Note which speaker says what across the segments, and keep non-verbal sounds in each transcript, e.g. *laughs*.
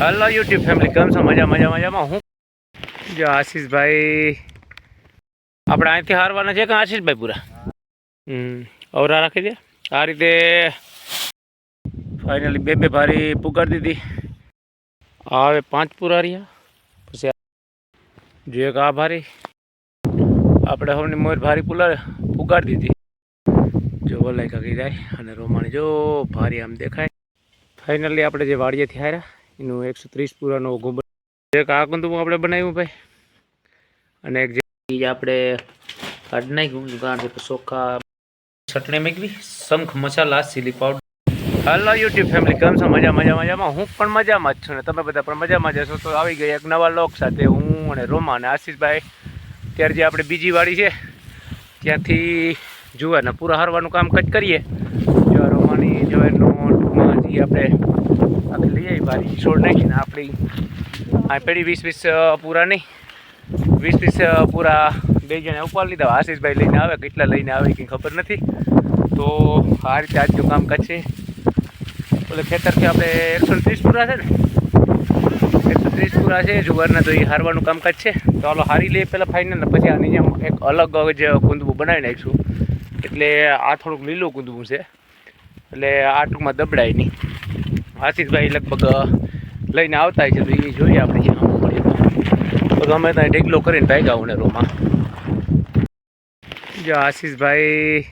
Speaker 1: Hello YouTube family કેમ છો? મજા મજા મજામાં. હું જો આશીષભાઈ, આપણે અહીંથી હારવાના છે કે આશીષભાઈ પૂરા? હમ, અવરા રાખી દે. આ રીતે ફાઇનલી બે બે ભારી પુગાડી દીધી. હવે પાંચ પૂરા રહ્યા. પછી જો એક આ ભારી. આપણે હવની મોર ભારી પુલા પુગાડી દીધી. જો વલાઈ કાકી જાય અને રોમાણી જો ભારી આમ દેખાય. ફાઇનલી આપણે જે વાડીએથી હાર્યા એનું એકસો ત્રીસ પૂરાનો ઓઘો એક આ કુંદું આપણે બનાવ્યું ભાઈ. અને એક જે આપણે કાઢી નાખ્યું કારણ કે ચોખા, ચટણી મેકવી, શંખ, masala chilli powder hello YouTube family કેમ છો? મજા મજા, મજામાં? હું પણ મજામાં જ છું ને તમે બધા પણ મજામાં જ હશો? તો આવી ગઈ એક નવા લોક સાથે હું અને રોમા અને આશીષભાઈ. ત્યારે જે આપણે બીજી વાડી છે, ત્યાંથી જુવારના પૂરા હારવાનું કામ કચ કરીએ. જો રોમાની જવારનો ટૂંકમાં જે આપણે આખી લઈ આવી બારી. છોડ નાખીને આપણી આ પેઢી વીસ વીસ પૂરા નહીં વીસ વીસ પૂરા બે જણા ઉપાડ લીધા. આશીષભાઈ લઈને આવે, કેટલા લઈને આવે કંઈ ખબર નથી. તો આ રીતે આજનું કામ છે એટલે ખેતરથી આપણે એકસો ત્રીસ પૂરા છે ને? ત્રીસ પૂરા છે. જુવારના તો એ હારવાનું કામકાજ છે. તો ચાલો હારી લઈએ પહેલાં ફાઇનલ ને પછી આની જેમ એક અલગ જ કુંદવું બનાવી નાખીશું એટલે આ થોડુંક લીલું કુંદવું છે. એટલે આ ટૂંકમાં દબડાય નહીં. આશીષભાઈ લગભગ લઈને આવતા છે, તો એ જોઈએ આપણે આમ મળીએ તો અમે ત્યાં ઢેકલો કરીને ભાગ્યા હું ને રોમાં. જો આશીષભાઈ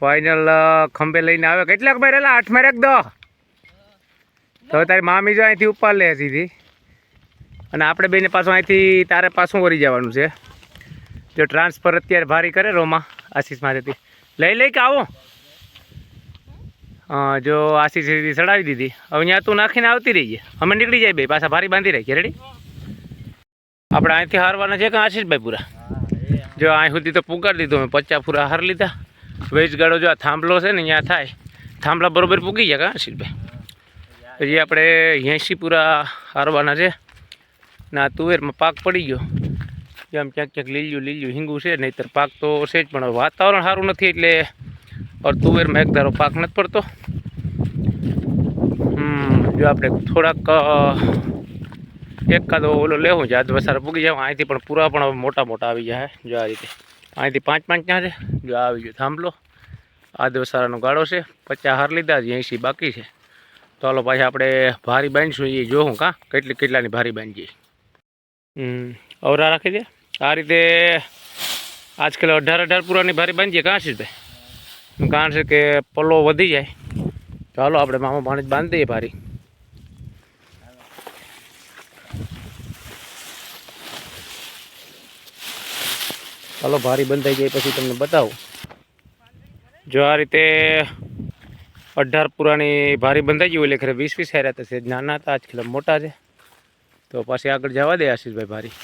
Speaker 1: ફાઇનલ ખંભે લઈને આવે કેટલાક ભાઈ રહેલા આઠ રાખ દો. તો તારી મામી જો અહીંથી ઉપર લે સીધી. અને આપણે બેને પાછું અહીંથી, તારે પાછું વળી જવાનું છે. જો ટ્રાન્સફર અત્યારે ભારી કરે રોમાં, આશીષ માથેથી. લઈ લઈ કે આવો. જો આસી સીધી ચડાવી દીધી. હવે ત્યાં તું નાખીને આવતી રહીએ અમે નીકળી જાય ભાઈ, પાછા ભારી બાંધી રાખીએ. રેડી આપણે અહીંથી હારવાના છે કે આશીષભાઈ પૂરા? જો અહીં સુધી તો પુગાડી દીધું, અમે પચાસ પૂરા હાર લીધા. વેચગાડો જો આ થાંભલો છે ને ત્યાં થાય. થાંભલા બરોબર પૂગી ગયા કા આશીષભાઈ? પછી આપણે એંશી પૂરા હારવાના છે. ના તુવેરમાં પાક પડી ગયો. જેમ ક્યાંક ક્યાંક લીલું લીલું હિંગું છે, નહીંતર પાક તો છે જ, પણ વાતાવરણ સારું નથી એટલે ઓર તુવેરમાં એક ધારો પાક નથી પડતો જો આપણે થોડાક એક એકાદો ઓલો લેવું છે આજ વસારે પૂગી જાય અહીંથી પણ પૂરા પણ મોટા મોટા આવી જાય જો આ રીતે અહીંથી પાંચ પાંચ ત્યાં છે જો આવી ગયો થાંભલો આદ વસારાનો ગાળો છે પચાસ હાર લીધા છે એંશી બાકી છે તો હાલો પાછા આપણે ભારી બાંધીશું એ જોઉં કાં કેટલી કેટલાની ભારી બાંધીએ અવરા રાખી દે આ રીતે આજકાલ અઢાર અઢાર પૂરાની ભારી બાંધીએ કાં આશીષભાઈ કારણ છે કે પલ્લો વધી જાય. ચાલો આપણે મામા ભાણે બાંધી દઈએ ભારી. ચાલો ભારી બંધાઈ જાય પછી તમને બતાવું. જો આ રીતે અઢાર પુરાની ભારી બંધાઈ ગયું એટલે ખરે વીસ વીસ હાર્યા થશે નાના હતા આજકાલ મોટા છે. તો પાછી આગળ જવા દે આશીષભાઈ ભારી.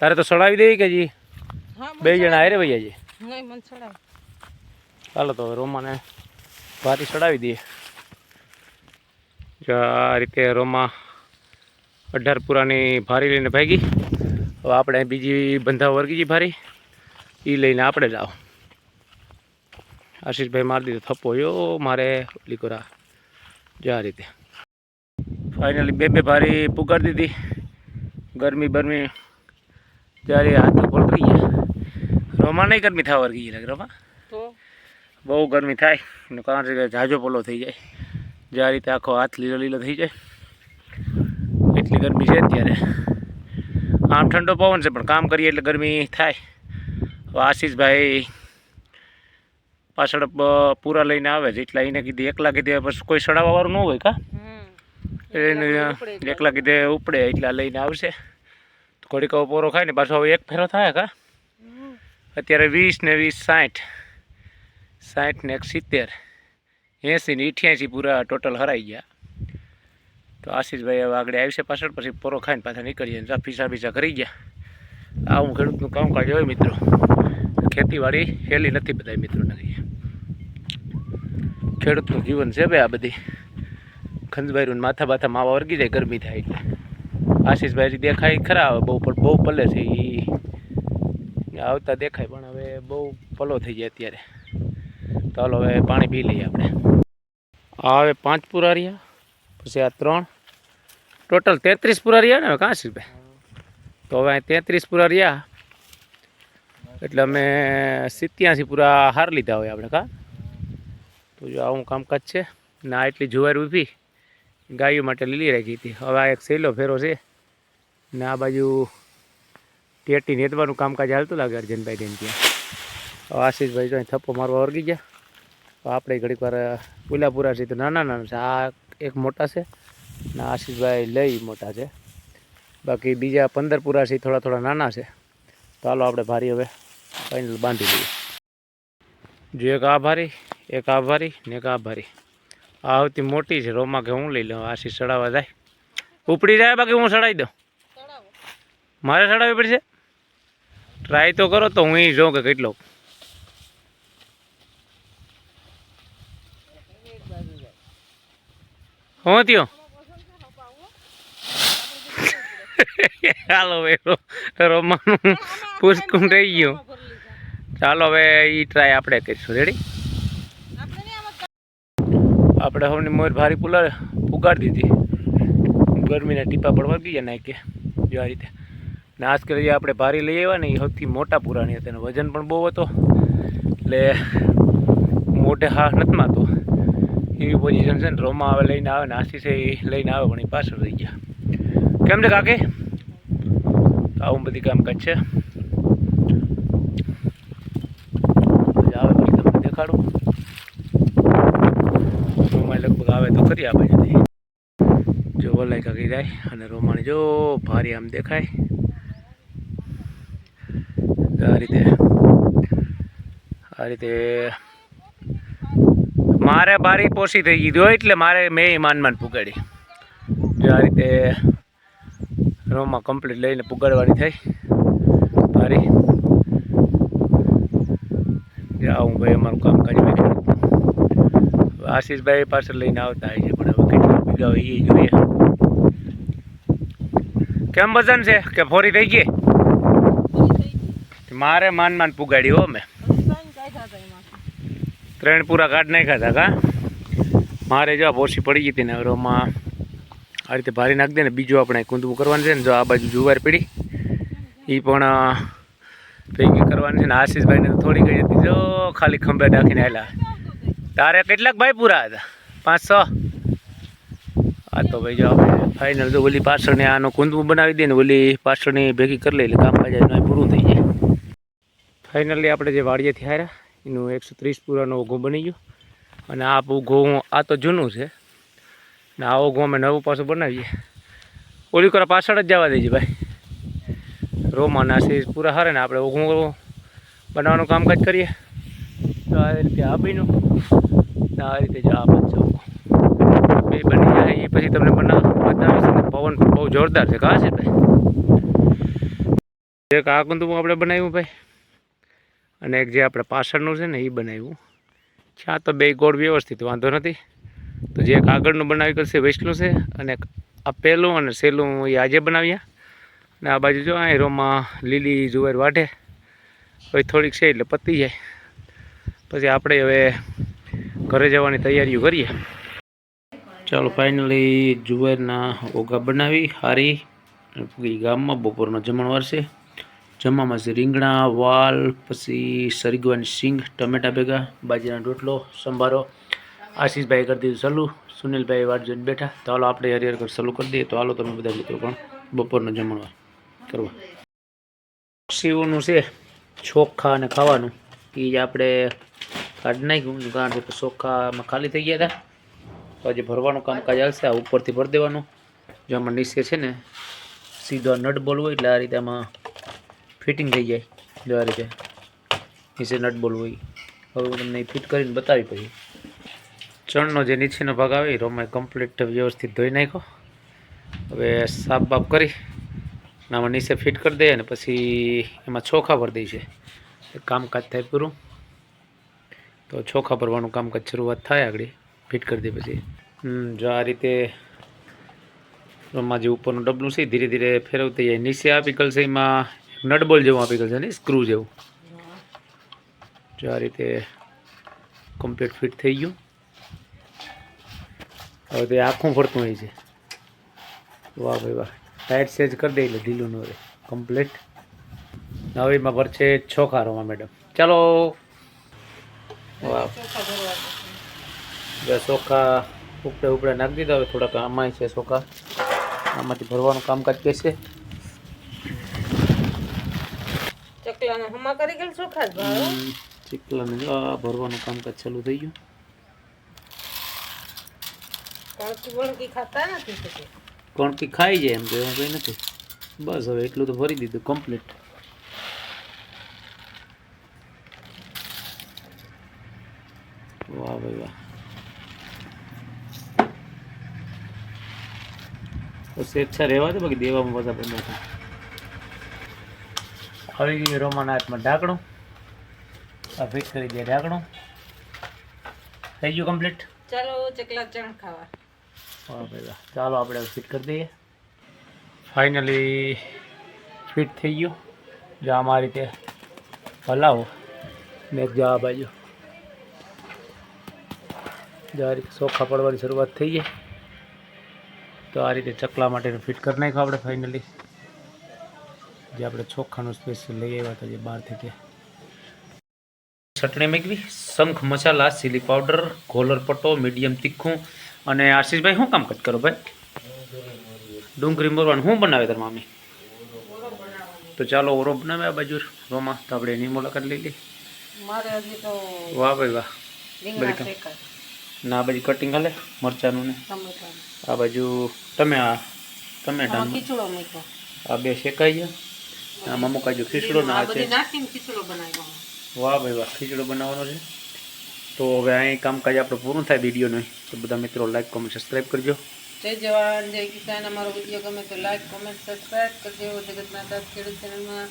Speaker 1: તારે તો સડાવી દેવી કે જી? બે જણા હારે ભાઈ આજે
Speaker 2: નહીં મને ચડાવ
Speaker 1: ચાલો તો રોમાને ભારી ચડાવી દઈએ. જો આ રીતે રોમા અઢાર પુરાની ભારી લઈને ભાગી. હવે આપણે બીજી બંધા વર્ગી ગઈ ભારી. એ લઈને આપણે જાઓ આશીષભાઈ મારી દીધો થપ્પો. યો, મારે લીકોરા. જો આ રીતે. ફાઇનલી બે બે ભારી પુગાડી દીધી. ગરમી બરમી જ્યારે હાથ પલટી ગયા. રોમા નહીં ગરમી થવા વર્ગી લાગે, રોમા. બહુ ગરમી થાય એનું કારણ કે જાજો પોલો થઈ જાય. જે આ રીતે આખો હાથ લીલો લીલો થઈ જાય. એટલી ગરમી છે અત્યારે. આમ ઠંડો પવન છે પણ કામ કરીએ એટલે ગરમી થાય. હવે આશીષભાઈ પાછળ પૂરા લઈને આવે છે એટલા એને કીધી એકલા કીધે પછી કોઈ સડાવવાવાળું ન હોય કા? એને એકલા કીધે ઉપડે એટલા. લઈને આવશે. ઘડીક પોરો ખાય ને પાછો હવે એક ફેરો થાય કા? અત્યારે વીસ ને વીસ સાઠ. સાઠ ને એક સિત્તેર એંસી ને અઠ્યાસી પૂરા ટોટલ હરાઈ ગયા. તો આશીષભાઈ હવે આગળ આવશે પાછળ, પછી પોરો ખાઈને પાછા નીકળીએ ને પીસા પીસા કરી ગયા. આવું ખેડૂતનું કામકાજ હોય મિત્રો. ખેતીવાડી હેલી નથી બધા મિત્રોને કહીએ ખેડૂતનું જીવન છે ભાઈ આ બધી. ખંજભાઈનું માથા બાથા માવા વર્ગી જાય, ગરમી થાય એટલે. આશીષભાઈ દેખાય ખરા, હવે બહુ બહુ પલે છે એ આવતા દેખાય, પણ હવે બહુ પલો થઈ જાય અત્યારે. હાલો હવે પાણી પી લઈએ આપણે. આ હવે પાંચ પૂરા રહ્યા પછી આ ત્રણ. ટોટલ તેત્રીસ પૂરા રહ્યા ને હવે રૂપિયા? તો હવે તેત્રીસ પૂરા રહ્યા એટલે અમે સિત્યાસી પૂરા હાર લીધા હોય આપણે, કા? તો જો આવું કામકાજ છે, ને આ એટલી જુવાર ઊભી ગાયો માટે લીલી રાખી હતી. હવે આ એક સહેલો ફેરો છે, ને આ બાજુ ટેટી નેતવાનું કામકાજ હાલતું લાગે અર્જનભાઈ બેન ત્યાં. આશીષભાઈ જો થપ્પો મારવા વર્ગી ગયા. તો આપણે ઘડીક વાર પુલાપુરા છે તો નાના નાના છે. આ એક મોટા છે ને આશીષભાઈ લઈ મોટા છે. બાકી બીજા પંદર પૂરા છે થોડા થોડા નાના છે. તો હાલો આપણે ભારી હવે ફાઇનલ બાંધી લઈએ. જો એક આ ભારી એક આ ભારી ને એક આ ભારી આ આવતી મોટી છે રોમાં કે હું લઈ લઉં? આશીષ ચડાવવા જાય. ઉપડી જાય બાકી હું ચડાવી દઉં? મારે ચડાવવી પડશે? ટ્રાય તો કરો તો હું જોઉં કે કેટલો. હું થયો? *laughs* ચાલો હવે રોમાનું પુષ્કું થઈ ગયું. ચાલો હવે એ ટ્રાય આપણે કરીશું. રેડી આપણે હવે મોર ભારી પુલા પુગાડી દીધી. ગરમીના ટીપા પડવા ગયા નાખે જો આ રીતે. ને આજ કરી આપણે ભારી લઈ આવ્યા ને એ સૌથી મોટા પુરાણી હતા. એનો વજન પણ બહુ હતો. એટલે મોઢે હા નથી માતો એવી પોઝિશન છે ને રોમાં આવે, લઈને આવે ને આશી છે એ, લઈને આવે, પણ એ પાછળ રહી ગયા. કેમ છે કાકે? આવું બધી કામકાજ છે? આવે પછી તમને દેખાડું? રોમાય લગભગ આવે તો કરી આપે જતી જો વલાઈ કાકી જાય, અને રોમાણી જો ભારી આમ દેખાય. આ રીતે આ રીતે મારે બારી પોસી થઈ ગઈ હોય એટલે મારે મેં માન માન પુગાડી. જો આ રીતે રોમાં કમ્પ્લીટ લઈને પુગાડવાની થઈ બારી. આવું ભાઈ અમારું કામ કરી ખેડૂતનું. આશીષભાઈ પાછળ લઈને આવતા હોય છે પણ હવે કેટલા બીઘા હોય એ જોઈએ. કેમ વજન છે? કે ફોરી થઈ ગઈ? મારે માન માન પુગાડી હો મેં ત્રણ પૂરા કાઢ નાખ્યા હતા કા? મારે જો આ પોસી પડી ગઈ હતી ને, હવે રોમાં આ રીતે ભારી નાખી દે ને, બીજું આપણે કુંદવું કરવાનું છે ને, જો આ બાજુ જુવાર પડી. એ પણ ભેગી કરવાની છે ને, આશીષભાઈને થોડી ગઈ હતી. જો ખાલી ખંભે નાખીને આવેલા તારે કેટલાક ભાઈ પૂરા હતા? પાંચ છ હા તો ભાઈ જો આપણે ફાઇનલ જો ઓલી પાછળની આનું કુંદવું બનાવી દઈએ ને, ઓલી પાછળની ભેગી કરી લઈએ એટલે કામકાજ આજનું પૂરું થઈ જાય. ફાઇનલી આપણે જે વાડીએથી હાર્યા એનું એકસો ત્રીસ પૂરાનો ઓઘો બની ગયો. અને આ ઓઘો આ તો જૂનું છે. ને આ ઓઘો અમે નવું પાછું બનાવીએ. ઓલી કરા પાછળ જ જવા દેજે ભાઈ. રોમાના આશીષ પૂરા હારે ને આપણે ઓઘો બનાવવાનું કામકાજ કરીએ. તો આ રીતે આ બન્યું. ને આ રીતે જ આ બનશે બે બની જાય, એ પછી તમને બનાવ, બતાવીશ ને પવન બહુ જોરદાર છે. કાં છે ભાઈ? એક આ કુંદું આપણે બનાવ્યું ભાઈ. અને એક જે આપણે પાછળનું છે ને, એ બનાવ્યું. છા તો બે ગોળ વ્યવસ્થિત, વાંધો નથી. તો જે એક આગળનું બનાવી કરશે વૈષ્ણુ છે, અને આ પહેલું અને સહેલું એ આજે બનાવ્યા. અને આ બાજુ જો અહીં રોમાં લીલી જુવાર વાઢે. હવે થોડીક છે એટલે પતી જાય. પછી આપણે હવે ઘરે જવાની તૈયારીઓ કરીએ. ચાલો ફાઇનલી જુવારના ઓગા બનાવી, હારી. ગામમાં બપોરનો જમણવાર છે. જમવામાં છે રીંગણા, વાલ, પછી સરગવાની સિંગ ટમેટા ભેગા, બાજરીના રોટલો, સંભારો. આશીષભાઈ કરી દીધું સલું, સુનિલભાઈ વાટ જોઈને બેઠા. તો હાલો આપણે હરિહર કર સલું કરી દઈએ. તો હાલો તમે બધા મિત્રો પણ બપોરનું જમણવાર કરવા. પક્ષીઓનું છે ચોખ્ખા અને ખાવાનું. એ જ આપણે કાઢી નાખ્યું. કારણ કે ચોખ્ખામાં ખાલી થઈ ગયા હતા. તો આજે ભરવાનું કામકાજ આવશે આ ઉપરથી ભરી દેવાનું. જો આમાં નીચે છે ને સીધો નટ બોલવો એટલે આ રીતે આમાં ફિટિંગ થઈ જાય જો આ રીતે. નીચે નટ બોલ હોય. હવે હું તમને ફિટ કરીને બતાવી પછી. ચણનો જે નીચેનો ભાગ આવે એ રોમાં કમ્પ્લીટ વ્યવસ્થિત ધોઈ નાખ્યો. હવે સાફ બાફ કરી આમાં નીચે ફિટ કરી દઈએ અને પછી એમાં ચોખા ભરી દઈએ છે કામકાજ થાય પૂરું. તો ચોખા ભરવાનું કામકાજ શરૂઆત થાય આગળ. ફિટ કરી દે પછી. જો આ રીતે રૂમમાં જે ઉપરનું ડબલું છે ધીરે ધીરે ફેરવતી જાય. નીચે આ પીકલ એમાં નટબોલ જેવું આપી પીકલ છે ને સ્ક્રૂ જેવું. જો આ રીતે કમ્પ્લીટ ફિટ થઈ ગયું. હવે તે આખું ફરતું હોય છે. વાહ ભાઈ વાહ. ટાઈટ સેજ કરી દે એટલે ઢીલું ન રહે. કમ્પ્લીટ હવે એમાં ભરશે ચોખા રોમાં મેડમ ચાલો. વાહ.
Speaker 2: ચોખા
Speaker 1: ઉપડે ઉપડે નાખી દીધા, હવે થોડાક આમાંય છે ચોખા આમાંથી ભરવાનું કામકાજ કહેશે
Speaker 2: ચકલાને હમા કરી ગયેલ ચોખા જ ભાવે?
Speaker 1: ચીકલાને જો આ ભરવાનું કામકાજ ચાલુ થઈ ગયું.
Speaker 2: કણકી બણકી ખાતા નથી શકે
Speaker 1: કણકી ખાઈ જાય એમ તો એવું કંઈ નથી. બસ હવે એટલું તો ભરી દીધું કમ્પ્લીટ વાહ ભાઈ વાહ. તો સ્વેચ્છા રહેવા દે બાકી દેવામાં બધા બંધ હતા આવી ગયું રોમાના હાથમાં ઢાંકણું. આ ફિટ કરી દે ઢાંકણું. થઈ ગયું કમ્પ્લીટ
Speaker 2: ચાલો ચકલા ચણ ખાવા.
Speaker 1: ચાલો આપણે ફિટ કરી દઈએ. ફાઇનલી ફિટ થઈ ગયું. જો આમ આ રીતે હલાવો. ને જો આ બાજુ. જો આ રીતે ચોખા પડવાની શરૂઆત થઈ ગઈ. તો આ રીતે ચકલા માટેનું ફિટ કરી નાખ્યું આપણે ફાઇનલી જે આપણે ચોખાનું સ્પેશિયલ લઈ આવ્યા હતા જે બહારથી તે ચટણી મેકવી શંખ મસાલા ચીલી પાવડર ગોલર પટ્ટો મીડિયમ તીખું અને આશીષભાઈ શું કામ કટ કરો ભાઈ? ડુંગળી મોરવાનું શું બનાવે તાર મામી? તો ચાલો ઓરો બનાવે આ બાજુ રોમાં તો આપણે એની મુલાકાત લઈ લઈએ.
Speaker 2: મારે હજી તો
Speaker 1: વાહ ભાઈ વાહ. ના બાજુ કટિંગ હાલે મરચાનું ને? આ બાજુ તમે આ
Speaker 2: તમે
Speaker 1: ટમેટાનું આ બે શેકાઈ ગયા આમાં મુકાજો ખીચડો ના છે. વાહ ભાઈ વાહ ખીચડો બનાવવાનો છે. તો હવે અહીં કામકાજ આપણું પૂરું થાય વિડીયોનું તો બધા મિત્રો લાઈક કોમેન્ટ સબસ્ક્રાઈબ કરજો.
Speaker 2: જય જવાન જય કિસાન. અમારો વીડિયો ગમે તો લાઈક કોમેન્ટ સબસ્ક્રાઈબ કરજો જગત માતા ખેડૂત ચેનલમાં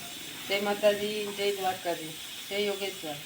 Speaker 2: જય માતાજી જય દ્વારકાજી જય યોગેશ્વર.